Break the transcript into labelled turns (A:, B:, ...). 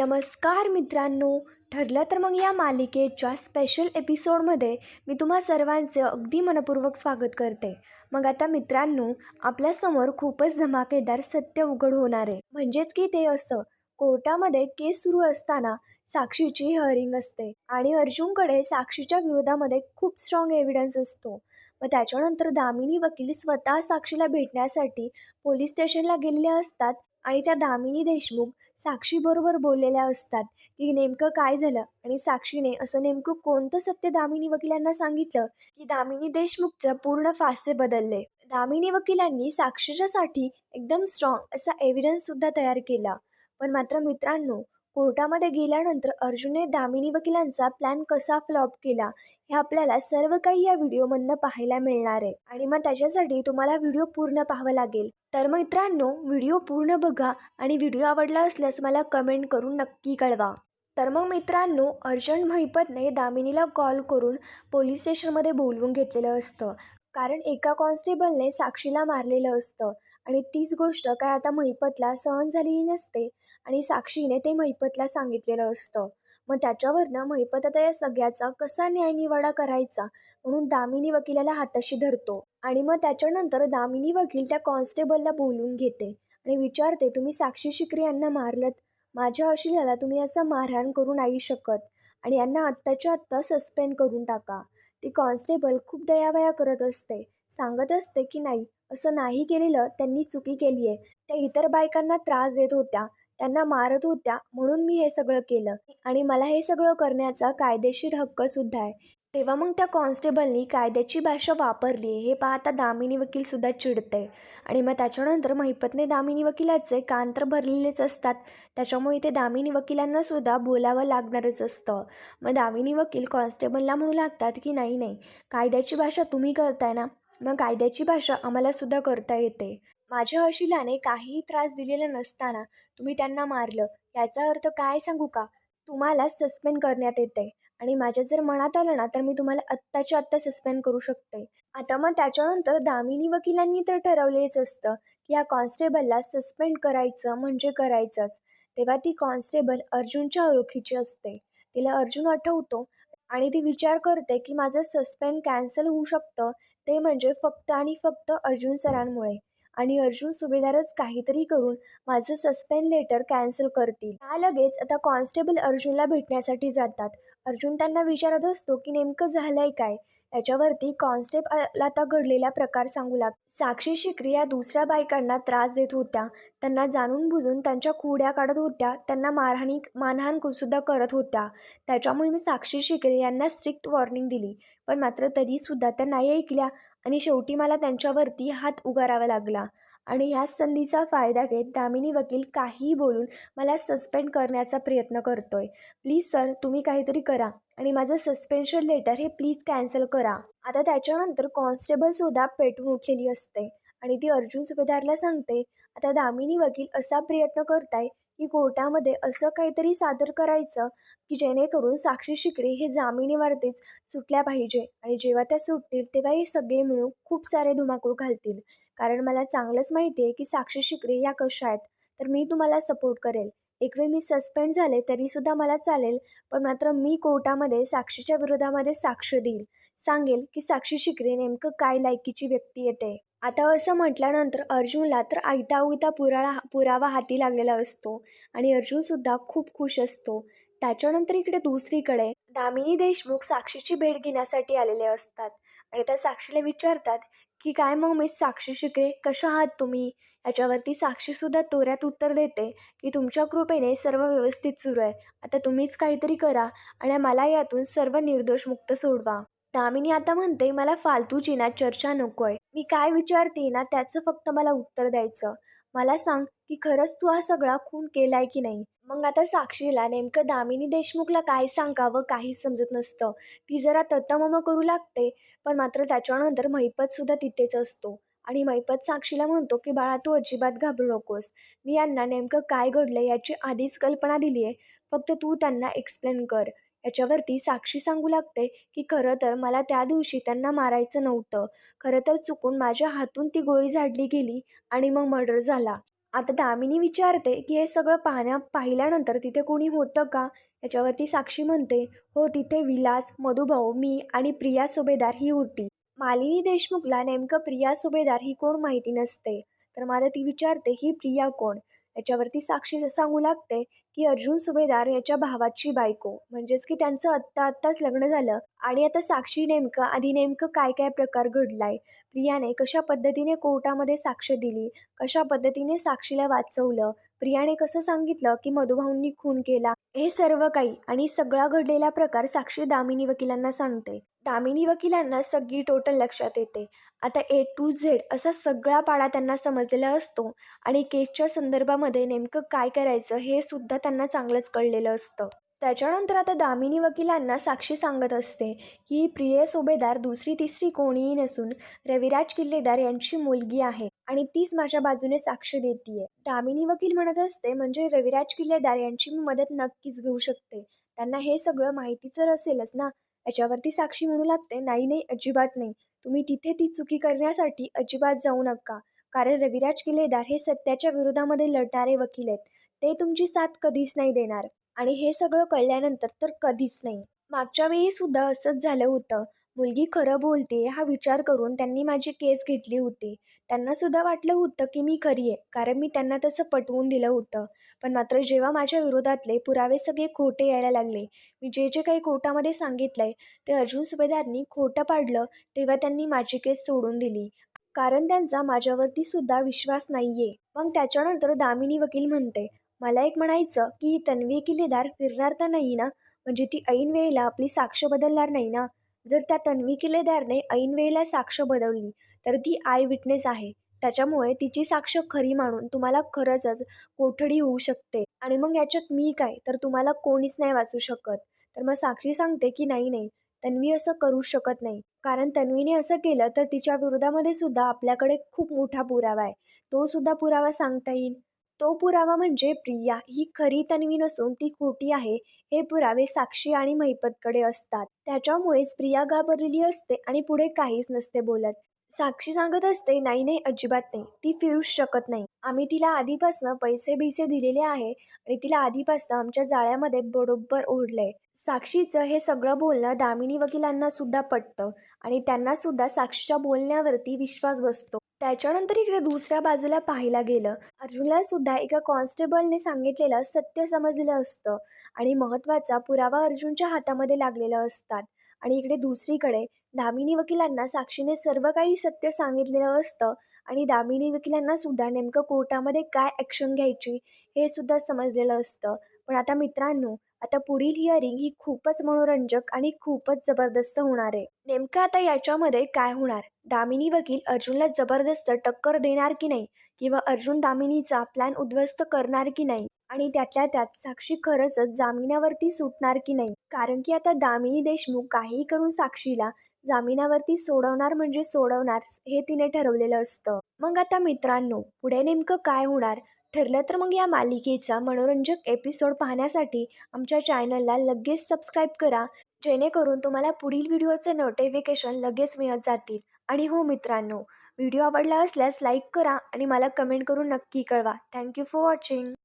A: नमस्कार मित्रांनो ठरलं तर मग या मालिकेच्या स्पेशल एपिसोडमध्ये मी तुम्हा सर्वांचे अगदी मनपूर्वक स्वागत करते. मग आता मित्रांनो आपल्यासमोर खूपच धमाकेदार सत्य उघड होणार आहे. म्हणजेच की ते असं कोर्टामध्ये केस सुरू असताना साक्षीची हिअरिंग असते आणि अर्जुनकडे साक्षीच्या विरोधामध्ये खूप स्ट्रॉंग एव्हिडन्स असतो. मग त्याच्यानंतर दामिनी वकील स्वतः साक्षीला भेटण्यासाठी पोलीस स्टेशनला गेलेले असतात आणि त्या दामिनी देशमुख साक्षीबरोबर बोललेल्या असतात की नेमकं काय झालं? आणि साक्षीने असं नेमकं कोणतं सत्य दामिनी वकिलांना सांगितलं की दामिनी देशमुखचं पूर्ण फासे बदलले? दामिनी वकिलांनी साक्षीच्यासाठी एकदम स्ट्रॉंग असा एव्हिडन्ससुद्धा तयार केला. पण मात्र मित्रांनो कोर्टामध्ये गेल्यानंतर अर्जुनने दामिनी वकिलांचा प्लॅन कसा फ्लॉप केला हे आपल्याला सर्व काही या व्हिडिओमधनं पाहायला मिळणार आहे. आणि मग त्याच्यासाठी तुम्हाला व्हिडिओ पूर्ण पाहावं लागेल. तर मित्रांनो व्हिडिओ पूर्ण बघा आणि व्हिडिओ आवडला असल्यास मला कमेंट करून नक्की कळवा. तर मग मित्रांनो अर्जंट महिपतने दामिनीला कॉल करून पोलीस स्टेशनमध्ये बोलवून घेतलेलं असतं. कारण एका कॉन्स्टेबलने साक्षीला मारलेलं असतं आणि तीच गोष्ट काय आता महिपतला सहन झालेली नसते आणि साक्षीने ते महिपतला सांगितलेलं असतं. मग त्याच्यावरनं महिपत आता या सगळ्याचा कसा न्यायनिवाडा करायचा म्हणून दामिनी वकिलाला हाताशी धरतो आणि मग त्याच्यानंतर दामिनी वकील त्या कॉन्स्टेबलला बोलून घेते आणि विचारते तुम्ही साक्षी शिकरे यांना मारलत? माझ्या अशिलाला तुम्ही असं मारहाण करू नाही शकत आणि यांना आत्ताच्या आत्ता सस्पेंड करून टाका. ती कॉन्स्टेबल खूप दयावया करत असते. सांगत असते की नाही असं नाही केलेलं त्यांनी चुकी केली आहे. त्या इतर बायकांना त्रास देत होत्या. त्यांना मारत होत्या. म्हणून मी हे सगळं केलं. आणि मला हे सगळं करण्याचा कायदेशीर हक्कसुद्धा आहे. तेव्हा मग त्या कॉन्स्टेबलनी कायद्याची भाषा वापरली. हे पाहता दामिनी वकीलसुद्धा चिडते आणि मग त्याच्यानंतर महिपतने दामिनी वकिलाचे कान तर भरलेलेच असतात. त्याच्यामुळे ते दामिनी वकिलांनासुद्धा बोलावं लागणारच असतं. मग दामिनी वकील कॉन्स्टेबलला म्हणू लागतात की नाही नाही कायद्याची भाषा तुम्ही करताय ना? मग कायद्याची भाषा आम्हालासुद्धा करता येते. माझ्या अशिलाने काहीही त्रास दिलेला नसताना तुम्ही त्यांना मारलं. याचा अर्थ काय सांगू का? तुम्हाला सस्पेंड करण्यात येते आणि माझ्या जर मनात आलं ना तर मी तुम्हाला आत्ताच्या आत्ता सस्पेंड करू शकते. आता मग त्याच्यानंतर दामिनी वकिलांनी तर ठरवलेच असतं की या कॉन्स्टेबलला सस्पेंड करायचं म्हणजे करायचंच. तेव्हा ती कॉन्स्टेबल अर्जुनच्या ओळखीची असते. तिला अर्जुन आठवतो आणि ती विचार करते की माझं सस्पेंड कॅन्सल होऊ शकतं. ते म्हणजे फक्त आणि फक्त अर्जुन सरांमुळे. आणि अर्जुन सुभेदारच काहीतरी करून माझं सस्पेंड लेटर कॅन्सल करतील. त्या लगेच आता कॉन्स्टेबल अर्जुनला भेटण्यासाठी जातात. अर्जुन त्यांना विचारत असतो की नेमकं झालंय काय? याच्यावरती कॉन्स्टेबल आता घडलेला प्रकार सांगू लाग साक्षी शिकरी या दुसऱ्या बायकांना त्रास देत होत्या. त्यांना जाणून बुजून त्यांच्या खुड्या काढत होत्या. त्यांना मारहाणी मानहान सुद्धा करत होत्या. त्याच्यामुळे मी साक्षी शिकरे यांना स्ट्रिक्ट वॉर्निंग दिली. पण मात्र तरीसुद्धा त्या नाही ऐकल्या. आणि शेवटी मला त्यांच्यावरती हात उगारावा लागला. आणि ह्या संधीचा फायदा घेत दामिनी वकील काहीही बोलून मला सस्पेंड करण्याचा प्रयत्न करतोय. प्लीज सर तुम्ही काहीतरी करा आणि माझं सस्पेन्शन लेटर हे प्लीज कॅन्सल करा. आता त्याच्यानंतर कॉन्स्टेबलसुद्धा पेटून उठलेली असते. आणि ती अर्जुन सुभेदारला सांगते आता दामिनी वकील असा प्रयत्न करताय की कोर्टामध्ये असं काहीतरी सादर करायचं की जेणेकरून साक्षी शिकरे हे जामिनीवरतीच सुटल्या पाहिजे. आणि जेव्हा त्या सुटतील तेव्हा हे सगळे मिळून खूप सारे धुमाकूळ घालतील. कारण मला चांगलंच माहिती आहे की साक्षी शिकरे या कशा आहेत तर मी तुम्हाला सपोर्ट करेल. एक वेळ मी सस्पेंड झाले तरीसुद्धा मला चालेल पण मात्र मी कोर्टामध्ये साक्षीच्या विरोधामध्ये साक्ष देईल. सांगेल की साक्षी शिकरे नेमकं काय लायकीची व्यक्ती येते आता असं म्हटल्यानंतर अर्जुनला तर आयता उयता पुराळा पुरावा हाती लागलेला असतो आणि अर्जुनसुद्धा खूप खुश असतो. त्याच्यानंतर इकडे दुसरीकडे दामिनी देशमुख साक्षीची भेट घेण्यासाठी आलेले असतात आणि त्या साक्षीला विचारतात की काय मग मिस साक्षी शिकरे? कशा आहात तुम्ही? याच्यावरती साक्षीसुद्धा तोऱ्यात उत्तर देते की तुमच्या कृपेने सर्व व्यवस्थित सुरू आहे. आता तुम्हीच काहीतरी करा आणि मला यातून सर्व निर्दोष मुक्त सोडवा. दामिनी आता म्हणते मला फालतूची ना चर्चा नको आहे मी काय विचारते ना त्याचं फक्त मला उत्तर द्यायचं. मला सांग की खरंच तू हा सगळा खून केलाय की नाही? मग आता साक्षीला नेमकं दामिनी देशमुखला काय सांगावं काही समजत नसतं. ती जरा तत्तमम करू लागते पण मात्र त्याच्यानंतर महिपतसुद्धा तिथेच असतो. आणि मैपत साक्षीला म्हणतो की बाळा तू अजिबात घाबरू नकोस. मी यांना नेमकं काय घडलं याची आधीच कल्पना दिली आहे फक्त तू त्यांना एक्सप्लेन कर. याच्यावरती साक्षी सांगू लागते की खरं तर मला त्या दिवशी त्यांना मारायचं नव्हतं. खरं तर चुकून माझ्या हातून ती गोळी झाडली गेली आणि मग मर्डर झाला. आता दामिनी विचारते की हे सगळं पाहण्या पाहिल्यानंतर तिथे कोणी होतं का? याच्यावरती साक्षी म्हणते हो तिथे विलास मधुभाऊ मी आणि प्रिया सुभेदार ही होती. मालिनी देशमुखला नेमकं प्रिया सुभेदार ही कोण माहिती नसते. तर मला ती विचारते ही प्रिया कोण? याच्यावरती साक्षी सांगू लागते की अर्जुन सुभेदार याच्या भावाची बायको. म्हणजेच की त्यांचं आत्ता आत्ताच लग्न झालं. आणि आता साक्षी नेमकं आधी नेमकं काय काय प्रकार घडलाय? प्रियाने कशा पद्धतीने कोर्टामध्ये साक्ष दिली? कशा पद्धतीने साक्षीला वाचवलं? प्रियाने कसं सांगितलं की मधुभाऊंनी खून केला? हे सर्व काही आणि सगळा घडलेला प्रकार साक्षी दामिनी वकिलांना सांगते. दामिनी वकिलांना सगळी टोटल लक्षात येते. आता ए टू झेड असा सगळा पाडा त्यांना समजलेला असतो आणि केसच्या संदर्भामध्ये नेमकं काय करायचं हे सुद्धा त्यांना चांगलंच कळलेलं असतं. त्याच्यानंतर आता दामिनी वकिलांना साक्षी सांगत असते की प्रिय सुभेदार दुसरी तिसरी कोणीही नसून रविराज किल्लेदार यांची मुलगी आहे आणि तीच माझ्या बाजूने साक्ष देतीये. दामिनी वकील म्हणत असते म्हणजे रविराज किल्लेदार यांची मी मदत नक्कीच घेऊ शकते. त्यांना हे सगळं माहिती तर असेलच ना? याच्यावरती साक्षी म्हणू लागते नाही नाही अजिबात नाही. तुम्ही तिथे ती चुकी करण्यासाठी अजिबात जाऊ नका. कारण रविराज किल्लेदार हे सत्याच्या विरोधामध्ये लढणारे वकील आहेत. ते तुमची साथ कधीच नाही देणार. आणि हे सगळं कळल्यानंतर तर कधीच नाही. मागच्या वेळी सुद्धा असंच झालं होतं. मुलगी खरं बोलते हा विचार करून त्यांनी माझी केस घेतली होती. त्यांना सुद्धा वाटलं होतं की मी खरी आहे कारण मी त्यांना तसं पटवून दिलं होतं. पण मात्र जेव्हा माझ्या विरोधातले पुरावे सगळे खोटे यायला लागले मी जे जे काही कोर्टामध्ये सांगितलं आहे ते अर्जुन सुभेदारनी खोटं पाडलं तेव्हा त्यांनी माझी केस सोडून दिली. कारण त्यांचा माझ्यावरती सुद्धा विश्वास नाही आहे मग त्याच्यानंतर दामिनी वकील म्हणते मला एक म्हणायचं की ही तन्वी किल्लेदार फिरणार तर नाही ना? म्हणजे ती ऐन वेळेला आपली साक्ष बदलणार नाही ना? जर त्या तन्वी किल्लेदारने ऐन वेळेला साक्ष बदलली तर ती आय विटनेस आहे. त्याच्यामुळे तिची साक्ष खरी मानून तुम्हाला खरंचच कोठडी होऊ शकते. आणि मग याच्यात मी काय? तर तुम्हाला कोणीच नाही वाचू शकत. तर मग साक्षी सांगते की नाही नाही तन्वी असं करू शकत नाही. कारण तन्वीने असं केलं तर तिच्या विरोधामध्ये सुद्धा आपल्याकडे खूप मोठा पुरावा आहे. तो सुद्धा पुरावा सांगता येईल. तो पुरावा म्हणजे प्रिया. ही खरी तन्वी नसून ती खोटी आहे हे पुरावे साक्षी आणि महिपतकडे असतात. त्याच्यामुळेच प्रिया घाबरलेली असते आणि पुढे काहीच नसते बोलत. साक्षी सांगत असते नाही नाही अजिबात नाही. ती फिरूच शकत नाही. आम्ही तिला आधीपासनं पैसे बिसे दिलेले आहे आणि तिला आधीपासनं आमच्या जाळ्यामध्ये बरोबर ओढलंय. साक्षीचं हे सगळं बोलणं दामिनी वकिलांना सुद्धा पटतं आणि त्यांना सुद्धा साक्षीच्या बोलण्यावरती विश्वास बसतो. त्याच्यानंतर इकडे दुसऱ्या बाजूला पाहायला गेलं अर्जुनला सुद्धा एका कॉन्स्टेबलने सांगितलेलं सत्य समजलेलं असतं आणि महत्त्वाचा पुरावा अर्जुनच्या हातामध्ये लागलेला असतात. आणि इकडे दुसरीकडे दामिनी वकिलांना साक्षीने सर्व काही सत्य सांगितलेलं असतं आणि दामिनी वकिलांना सुद्धा नेमकं कोर्टामध्ये काय ॲक्शन घ्यायची हे सुद्धा समजलेलं असतं. पण आता मित्रांनो आता पुढील हिअरिंग ही खूपच मनोरंजक आणि खूपच जबरदस्त होणार आहे. नेमकं आता याच्यामध्ये काय होणार? दामिनी वकील अर्जुनला जबरदस्त टक्कर देणार की नाही? किंवा अर्जुन दामिनीचा प्लॅन उद्ध्वस्त करणार की नाही? आणि त्यातल्या त्यात साक्षी खरंच जामिनावरती सुटणार की नाही? कारण की आता दामिनी देशमुख काहीही करून साक्षीला जामिनावरती सोडवणार म्हणजे सोडवणार हे तिने ठरवलेलं असतं. मग आता मित्रांनो पुढे नेमकं काय होणार? ठरलं तर मग या मालिकेचा मनोरंजक एपिसोड पाहण्यासाठी आमच्या चॅनलला लगेच सबस्क्राईब करा. जेणेकरून तुम्हाला पुढील व्हिडिओचे नोटिफिकेशन लगेच मिळत जातील. आणि हो मित्रांनो व्हिडिओ आवडला असल्यास लाईक करा आणि मला कमेंट करून नक्की कळवा. Thank you for watching.